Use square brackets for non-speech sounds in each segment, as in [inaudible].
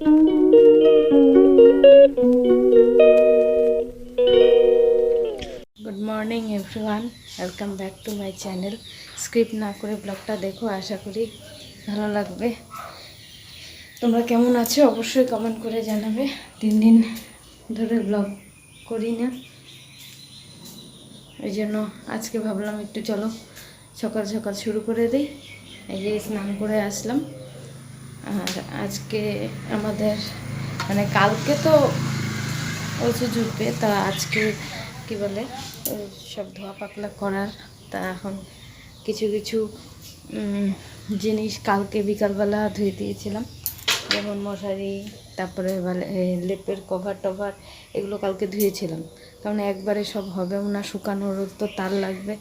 Good morning everyone welcome back to my channel script না করে ব্লগটা দেখো, আশা করি ভালো লাগবে। তোমরা কেমন আছো? অবশ্যই কমেন্ট করে জানাবে। তিন দিন ধরে ব্লগ করি না। ওই জন্য আজকে ভাবলাম একটু চলো, সকাল সকাল শুরু করে দিই। এই যে স্নান করে আসলাম। আর আজকে আমাদের মানে কালকে তো ওষু জুটবে, তা আজকে কি বলে সব ধোয়া পাকলা করার, তা এখন কিছু কিছু জিনিস কালকে বিকালবেলা ধুয়ে দিয়েছিলাম। যেমন মশারি, তারপরে লেপের কভার টভার, এগুলো কালকে ধুয়েছিলাম। কারণ একবারে সব হবেও না শুকানোর তো তার লাগবে।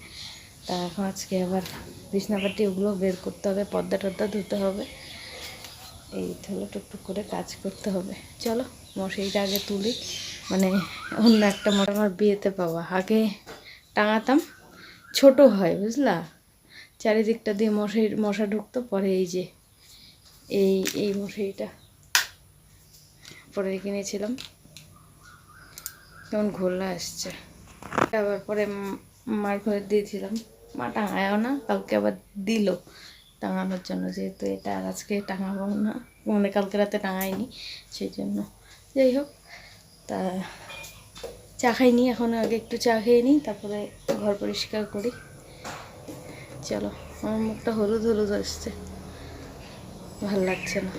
তা এখন আজকে আবার বিছনাপাটি ওগুলো বের করতে হবে পর্দা টর্দা ধুতে হবে। এই হলো টুকটুক করে কাজ করতে হবে। চলো, মশারিটা আগে তুলি। মানে অন্য একটা মশা আমার বিয়েতে পাওয়া। আগে টাঙাতাম। ছোট হয়, বুঝলা? চারিদিকটা দিয়ে মশারি মশা ঢুকতো, পরে এই যে, এই এই মশারিটা পরে কিনেছিলাম। কেমন ঘোলা আসছে। আবার পরে মার ঘরে দিয়েছিলাম। মা টাঙায়ও না কালকে আবার দিল। টাঙানোর জন্য, যেহেতু এটা আর আজকে টাঙাবো না। মানে কালকে রাতে টাঙাইনি সেই জন্য যাই হোক, তা চা খাইনি, এখন আগে একটু চা খেয়ে নিই, তারপরে ঘর পরিষ্কার করি। চলো, আমার মুখটা হলুদ হলুদ আসছে। ভালো লাগছে না।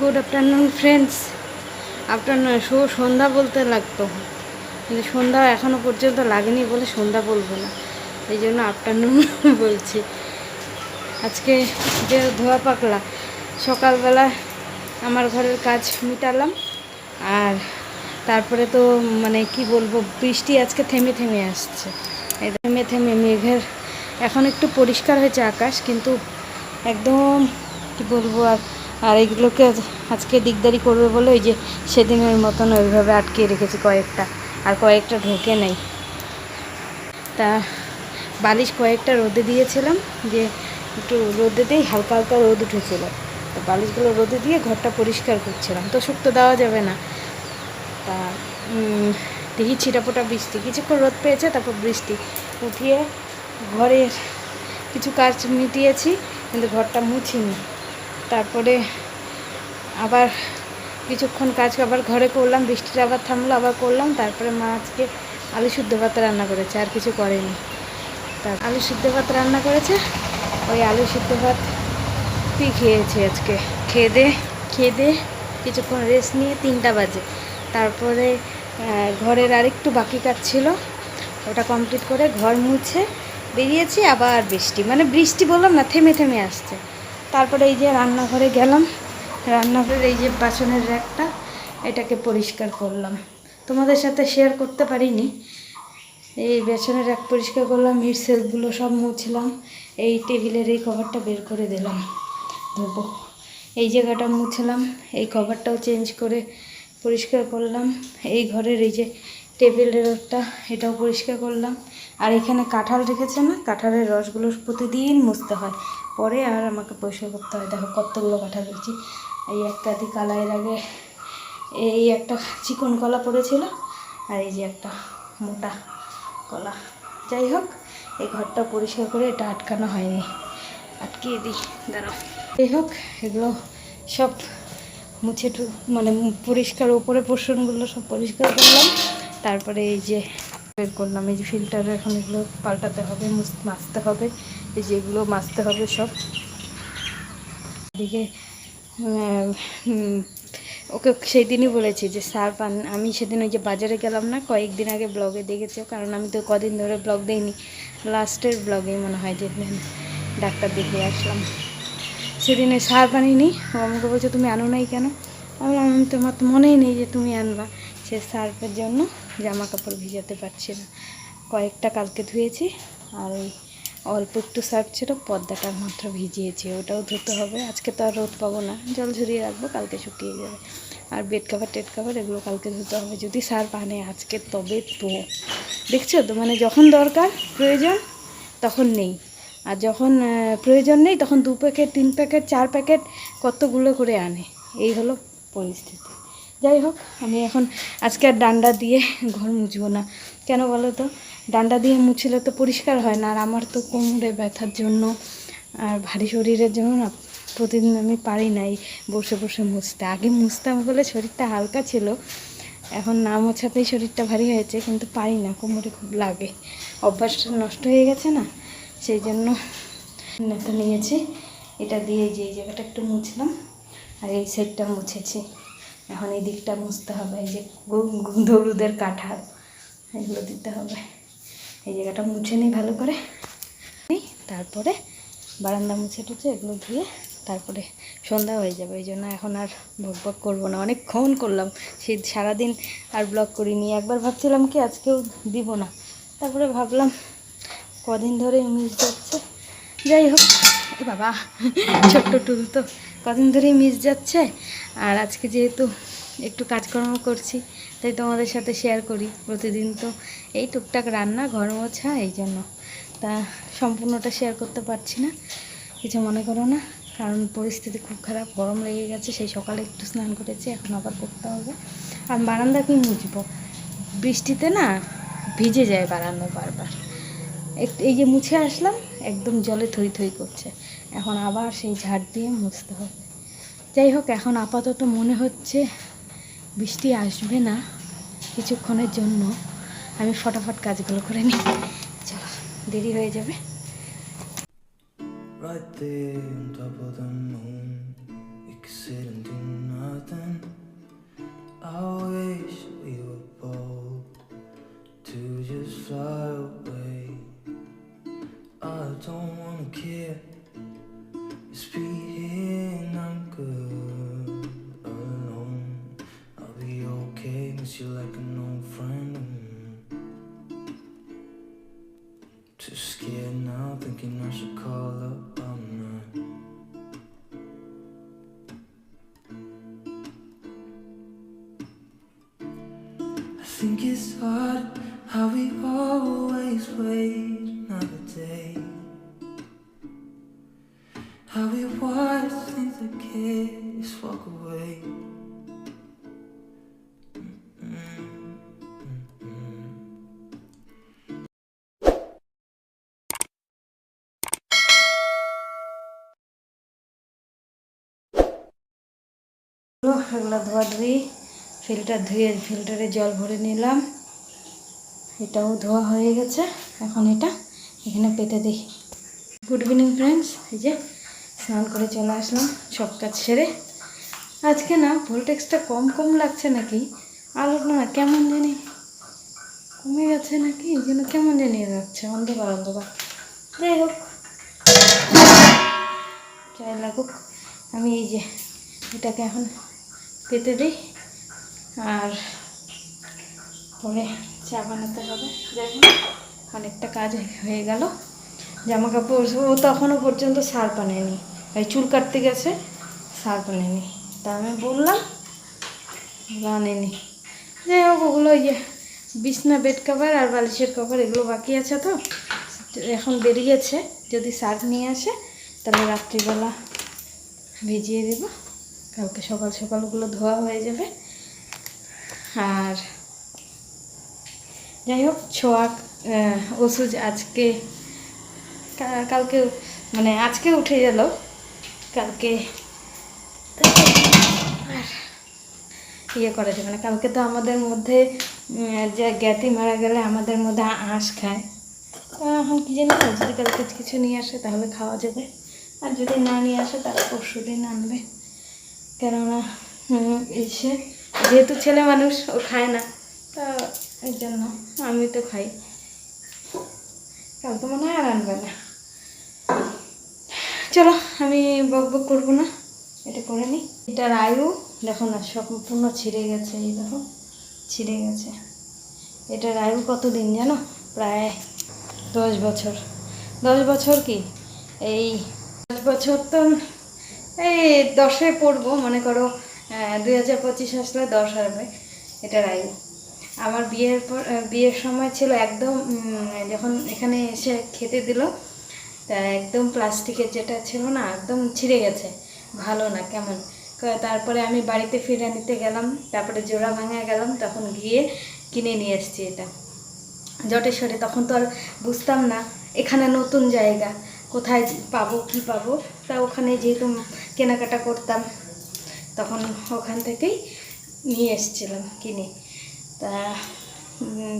Good afternoon friends afternoon show সন্ধ্যা বলতে লাগতো। কিন্তু সন্ধ্যা এখনও পর্যন্ত লাগেনি বলে সন্ধ্যা বলব না। এই জন্য আফটারনুন [laughs] বলছি। আজকে যে ধোয়া পাকলা, সকালবেলা আমার ঘরের কাজ মিটালাম, আর তারপরে তো মানে কি বলব, বৃষ্টি আজকে থেমে থেমে আসছে। থেমে থেমে মেঘের এখন একটু পরিষ্কার হয়েছে আকাশ, কিন্তু একদম কি বলব আর আর এগুলোকে আজকে দিকদারি করবে বলে ওই যে সেদিনের মতন ওইভাবে আটকে রেখেছি কয়েকটা, আর কয়েকটা ঢোকে নাই। তা বালিশ কয়েকটা রোদে দিয়েছিলাম, যে একটু রোদে দিয়েই হালকা হালকা রোদ উঠেছিল। তো বালিশগুলো রোদে দিয়ে ঘরটা পরিষ্কার করছিলাম। তো শুক্তো দেওয়া যাবে না। তা দেখি ছিটাফোটা বৃষ্টি। কিছুক্ষণ রোদ পেয়েছে, তারপর বৃষ্টি। উঠিয়ে ঘরের কিছু কাজ মিটিয়েছি, কিন্তু ঘরটা মুছিনি। তারপরে আবার কিছুক্ষণ কাজ আবার ঘরে করলাম, বৃষ্টিটা আবার থামলো, আবার করলাম। তারপরে মা আজকে আলু শুদ্ধ ভাত রান্না করেছে, আর কিছু করেনি। তার আলু সিদ্ধ ভাত রান্না করেছে ওই আলু সিদ্ধ ভাত তুই খেয়েছি আজকে। খেয়ে দে। খেয়ে দে। কিছুক্ষণ রেস্ট নিয়ে তিনটা বাজে। তারপরে ঘরের আরেকটু বাকি কাজ ছিল। ওটা কমপ্লিট করে ঘর মুছে বেরিয়েছি, আবার বৃষ্টি। মানে বৃষ্টি বললাম না, থেমে থেমে আসছে। তারপরে এই যে রান্নাঘরে গেলাম। রান্নাঘরের এই যে বাসনের র্যাকটা, এটাকে পরিষ্কার করলাম। তোমাদের সাথে শেয়ার করতে পারিনি। এই বেসনের এক পরিষ্কার করলাম, হিট সেলগুলো সব মুছলাম। এই টেবিলের এই কভারটা বের করে দিলাম, ধোবো। এই জায়গাটা মুছলাম, এই কভারটাও চেঞ্জ করে পরিষ্কার করলাম। এই ঘরের এই যে টেবিলের ওটা এটাও পরিষ্কার করলাম। আর এখানে কাঁঠাল রেখেছে না? কাঁঠালের রসগুলো প্রতিদিন মুছতে হয়। পরে আর আমাকে পরিষ্কার করতে হয়। দেখো কতগুলো কাঁঠাল রেখেছি এই একটা দি কালাইয়ের আগে এই একটা চিকন কলা পড়েছিল, আর এই যে একটা মোটা কলা। যাই হোক এই ঘরটা পরিষ্কার করে এটা আটকানো হয়নি। আটকিয়ে দিই, দাঁড়াও। যাই হোক, এগুলো সব মুছে টু মানে পরিষ্কার ওপরে পোষণগুলো সব পরিষ্কার করলাম। তারপরে এই যে বের করলাম, এই যে ফিল্টার এখন এগুলো পাল্টাতে হবে, মুছ- মাজতে হবে। এই যে এগুলো মাজতে হবে সব। এদিকে ওকে সেই দিনই বলেছি যে পান, আমি সেদিন ওই যে বাজারে গেলাম না, কয়েকদিন আগে ব্লগে দেখেছ, কারণ আমি তো কদিন ধরে ব্লগ দিইনি। লাস্টের ব্লগেই মনে হয় যে ডাক্তার দেখে আসলাম। সেদিনে সার পানি ও আমাকে বলছে, তুমি আনো নাই কেন? আমি "আমি তোমার তো মনেই নেই যে তুমি আনবা। সে সার্ফের জন্য জামা কাপড় ভিজাতে পারছি না। কয়েকটা কালকে ধুয়েছি, আর ওই অল্প একটু সার্ফ ছিল, পর্দাটা মাত্র ভিজিয়েছি, ওটাও ধুতে হবে। আজকে তো আর রোদ পাবো না, জল ঝরিয়ে রাখব, কালকে শুকিয়ে যাবে। আর বেড কাভার টেড কাভার এগুলো কালকে ধুতে হবে, যদি সার্ফ আনে আজকে, তবে তো। দেখছ তো মানে যখন দরকার, প্রয়োজন, তখন নেই। আর যখন প্রয়োজন নেই, তখন দু প্যাকেট তিন প্যাকেট চার প্যাকেট কতগুলো করে আনে। এই হলো পরিস্থিতি। যাই হোক, আমি এখন আজকে আর ডান্ডা দিয়ে ঘর মুছবো না। কেন বলো তো? ডান্ডা দিয়ে মুছলে তো পরিষ্কার হয় না, আর আমার তো কোমরে ব্যথার জন্য আর ভারী শরীরের জন্য না প্রতিদিন আমি পারি না এই বসে বসে মুছতে। আগে মুছতাম বলে শরীরটা হালকা ছিল, এখন না মোছাতেই শরীরটা ভারী হয়েছে, কিন্তু পারি না, কোমরে খুব লাগে। অভ্যাসটা নষ্ট হয়ে গেছে না, সেই জন্য নেতা নিয়েছি। এটা দিয়ে যে জায়গাটা একটু মুছলাম, আর এই সাইডটা মুছেছি। এখন এই দিকটা মুছতে হবে, এই যে গু- গু- হলুদের কাঁঠাল, এগুলো দিতে হবে। এই জায়গাটা মুছে নিই ভালো করে। তারপরে বারান্দা মুছে টুছে এগুলো ধুয়ে তারপরে সন্ধ্যা হয়ে যাবে এই জন্য এখন আর বক বক করব না। অনেকক্ষণ করলাম সেই সারাদিন আর ব্লগ করিনি। একবার ভাবছিলাম কি আজকেও দিব না, তারপরে ভাবলাম কদিন ধরে মিস যাচ্ছে। যাই হোক বাবা, ছোট্ট টুল তো, কদিন ধরেই মিস যাচ্ছে। আর আজকে যেহেতু একটু কাজকর্ম করছি, তাই তোমাদের সাথে শেয়ার করি প্রতিদিন তো। এই টুকটাক রান্না, ঘর মোছা, এই জন্য। তা সম্পূর্ণটা শেয়ার করতে পারছি না। কিছু মনে করো না, কারণ পরিস্থিতি খুব খারাপ, গরম লেগে গেছে, সেই সকালে একটু স্নান করেছি, এখন আবার করতে হবে। আর বারান্দা কি মুছবো? বৃষ্টিতে না ভিজে যায় বারান্দা বারবার। একটু এই যে মুছে আসলাম, একদম জলে থই থই করছে। এখন আবার সেই ঝাড় দিয়ে মুছতে হবে। যাই হোক, এখন আপাতত মনে হচ্ছে বৃষ্টি আসবে না কিছুক্ষণের জন্য আমি ফটাফট কাজগুলো করে নিই চলো দেরি হয়ে যাবে Right there on top of the moon, we could sit and do nothing. think it's hard how we always wait another day. How we watch things that can't just walk away. Mm-mm, mm-mm. এগুলো ধোয়া ধুই filter ধুয়ে ফিল্টারে জল ভরে নিলাম। এটাও ধোয়া হয়ে গেছে। এখন এটা এখানে পেতে দিই গুড ইভিনিং ফ্রেন্ডস। এই যে স্নান করে চলে আসলাম সব কাজ সেরে। আজকে না ভোল্টেক্সটা কম কম লাগছে নাকি? আলো না, কেমন জানি কমে গেছে নাকি? এই জন্য কেমন জানি লাগছে, অন্ধকার অন্ধকার। যাই হোক। যাই লাগুক। আমি এই যে এটাকে এখন পেতে দিই। আর পরে চা বানাতে হবে। যাই অনেকটা কাজ হয়ে গেল। জামা কাপড় ও তখনও পর্যন্ত সার বানায়নি। ওই চুল কাটতে গেছে, সার বানায়নি। তা আমি বললাম বানেনি যাই হোক, ওগুলো ওই যে বিছনা, বেড কভার আর বালিশের কভার এগুলো বাকি আছে তো। এখন বেরিয়েছে, যদি সার নিয়ে আসে, তাহলে রাত্রিবেলা ভিজিয়ে দেব। কালকে সকাল সকালগুলো ধোয়া হয়ে যাবে। আর যাই হোক ছোঁয়া ওষুধ আজকে কালকে মানে আজকে উঠে গেল। কালকে আর ইয়ে করা যাবে না। কালকে তো আমাদের মধ্যে যে জ্ঞাতি মারা গেলে আমাদের মধ্যে আঁশ খায়। এখন কি জানি যদি কালকে কিছু নিয়ে আসে তাহলে খাওয়া যাবে। আর যদি না নিয়ে আসে তাহলে পরশু দিন আনবে। কেননা এসে যেহেতু ছেলে মানুষ, ও খায় না। তা এই জন্য আমি তো খাই। কাল তো মনে হয় আর আনবে না। চলো, আমি বক বক করব না। এটা করে নিই। এটার আয়ু, দেখো না, সম্পূর্ণ ছিঁড়ে গেছে, এই দেখো, ছিঁড়ে গেছে। এটার আয়ু কতদিন জানো? প্রায় দশ বছর। দশ বছর কি? এই দশ বছর তো, এই দশে পড়ব, মনে করো দুই হাজার পঁচিশ আসলে দশ আসবে এটার আয়ু আমার বিয়ের পর বিয়ের সময় ছিল একদম যখন এখানে এসে খেতে দিল, তা একদম প্লাস্টিকের যেটা ছিল না, একদম ছিঁড়ে গেছে, ভালো না কেমন। তারপরে আমি বাড়িতে ফিরে নিতে গেলাম, তারপরে জোড়া ভাঙা গেলাম, তখন গিয়ে কিনে নিয়ে এসেছি এটা। জটেশ্বরে তখন তো আর বুঝতাম না, এখানে নতুন জায়গা, কোথায় পাবো, কি পাবো, তা ওখানে যেহেতু কেনাকাটা করতাম তখন ওখান থেকেই নিয়ে এসেছিলাম কিনে। তা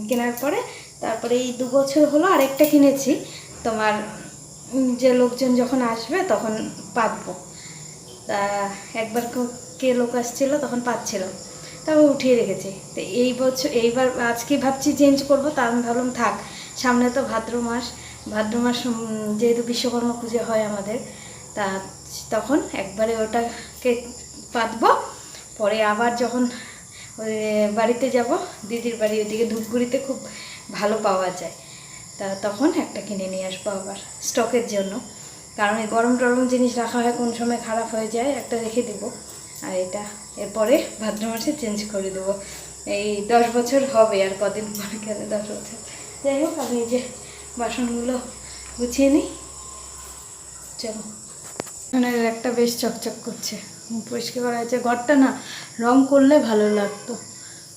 কেনার পরে তারপরে এই দু বছর হলো আরেকটা কিনেছি। তোমার যে লোকজন যখন আসবে তখন পাতবো। তা, একবার কো- লোক আসছিল তখন পাচ্ছিল। তারপর উঠিয়ে রেখেছি। তো এই বছর, এইবার আজকে ভাবছি চেঞ্জ করব, তা আমি ভাবলাম থাক। সামনে তো ভাদ্র মাস। ভাদ্র মাস যেহেতু বিশ্বকর্মা পুজো হয় আমাদের, তা তখন একবারে ওটাকে পাতবো। পরে আবার যখন বাড়িতে যাব, দিদির বাড়ি ওইদিকে ধূপগুড়িতে খুব ভালো পাওয়া যায়। তা তখন একটা কিনে নিয়ে আসব আবার, স্টকের জন্য। কারণ এই গরম টরম জিনিস রাখা হয় কোন সময় খারাপ হয়ে যায়, একটা রেখে দেবো। আর এটা, এরপরে ভাদ্র মাসে চেঞ্জ করে দেবো। এই দশ বছর হবে আর কদিন পরে গেলে দশ বছর। যাই হোক, আমি এই যে বাসনগুলো গুছিয়ে নিই। চলো। একটা বেশ চকচক করছে। পরিষ্কার করা হয়েছে। ঘরটা না রং করলে ভালো লাগতো।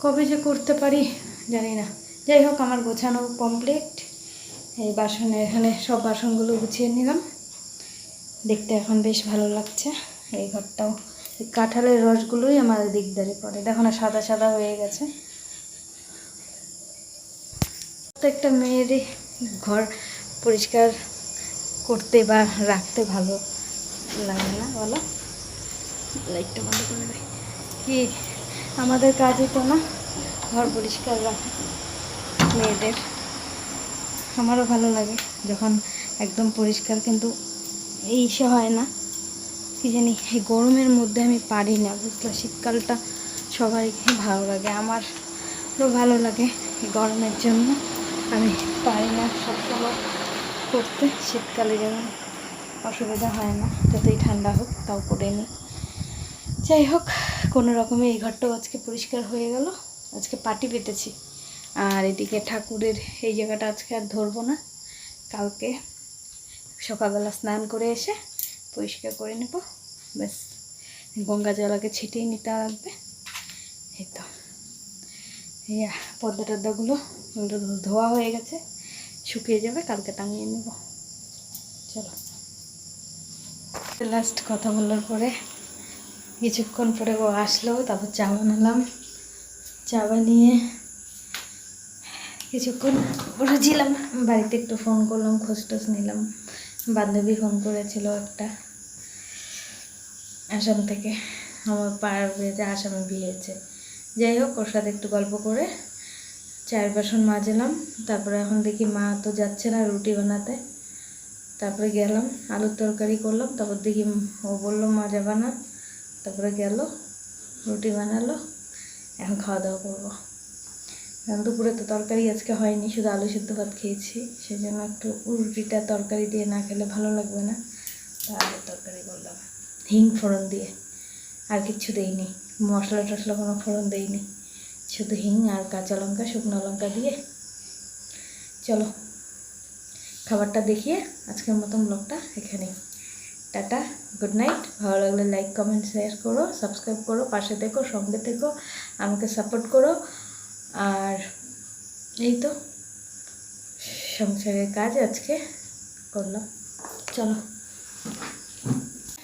কবে যে করতে পারি জানি না। যাই হোক, আমার গোছানো কমপ্লিট এই বাসনে এখানে সব বাসনগুলো গুছিয়ে নিলাম। দেখতে এখন বেশ ভালো লাগছে। এই ঘরটাও। কাঁঠালের রসগুলোই আমার দিকদারি পড়ে। দেখো না, সাদা সাদা হয়ে গেছে। প্রত্যেকটা মেয়েরই ঘর পরিষ্কার করতে বা রাখতে ভালো লাগে না বলো? লাইটটা বন্ধ করে দেয় কি আমাদের কাজই তো না, ঘর পরিষ্কার রাখা মেয়েদের। আমারও ভালো লাগে যখন একদম পরিষ্কার, কিন্তু এই সে হয় না। কি জানি, এই গরমের মধ্যে আমি পারি না, বুঝলো? শীতকালটা সবাইকে ভালো লাগে, আমারও ভালো লাগে গরমের জন্য। আমি পারি না সবসময় করতে, শীতকালে যেমন অসুবিধা হয় না, যতই ঠান্ডা হোক তাও করে নিই। যাই হোক, কোনো রকমে এই ঘরটাও আজকে পরিষ্কার হয়ে গেল। আজকে পাটি পেতেছি। আর এদিকে ঠাকুরের এই জায়গাটা আজকে আর ধরবো না। কালকে সকালবেলা স্নান করে এসে পরিষ্কার করে নেব। ব্যাস, গঙ্গা জল আগে ছিটিয়ে নিতে লাগবে। এই তো। এই পদ্মা ধো- ধোয়া হয়ে গেছে। শুকিয়ে যাবে, কালকে টাঙিয়ে নেব। চলো। লাস্ট কথা বলার পরে কিছুক্ষণ পরে ও আসলো, তারপর চা বানালাম। চা বানিয়ে কিছুক্ষণ বসেছিলাম বাড়িতে একটু ফোন করলাম খোঁজ টোজ নিলাম। বান্ধবী ফোন করেছিল একটা আসাম থেকে, আমার পাড়ার বিয়েতে আসামে বিয়ে হয়েছে। যাই হোক, ওর সাথে একটু গল্প করে চায়ের বাসন মাজলাম, তারপরে এখন দেখি মা তো যাচ্ছে না রুটি বানাতে। তারপরে গেলাম, আলুর তরকারি করলাম, তারপর দেখি ও বলল, মা যাবা তারপরে গেল, রুটি বানালো, এখন খাওয়া দাওয়া করব। এখন দুপুরে তো তরকারি আজকে হয়নি, শুধু আলু সিদ্ধ ভাত খেয়েছি সেই জন্য একটু রুটিটা তরকারি দিয়ে না খেলে ভালো লাগবে না। তা আলুর তরকারি করলাম, হিং ফোড়ন দিয়ে। আর কিচ্ছু দেইনি, মশলা টশলা কোনো ফোড়ন দেইনি, শুধু হিং আর কাঁচা লঙ্কা, শুকনো লঙ্কা দিয়ে। চলো, খাবারটা দেখিয়ে আজকের মতন ব্লগটা এখানেই। টাটা গুড নাইট ভালো লাগলে লাইক কমেন্ট শেয়ার করো সাবস্ক্রাইব করো, পাশে থেকো, সঙ্গে থেকো, আমাকে সাপোর্ট করো। আর এই তো, সংসারের কাজ আজকে করলাম। চলো।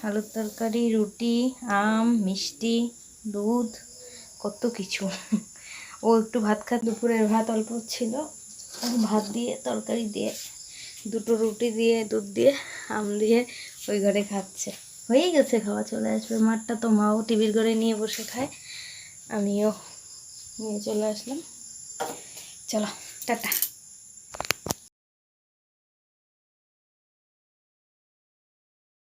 আলুর তরকারি, রুটি, আম, মিষ্টি, দুধ, কত কিছু। ও একটু ভাত খা দুপুরের ভাত অল্প ছিল। ভাত দিয়ে তরকারি দিয়ে, দুটো রুটি দিয়ে, দুধ দিয়ে, আম দিয়ে ওই ঘরে খাচ্ছে। হয়েই গেছে খাওয়া, চলে আসবে। মাঠটা তো মাও টিভির ঘরে নিয়ে বসে খায়। আমিও নিয়ে চলে আসলাম। চলো, টাটা।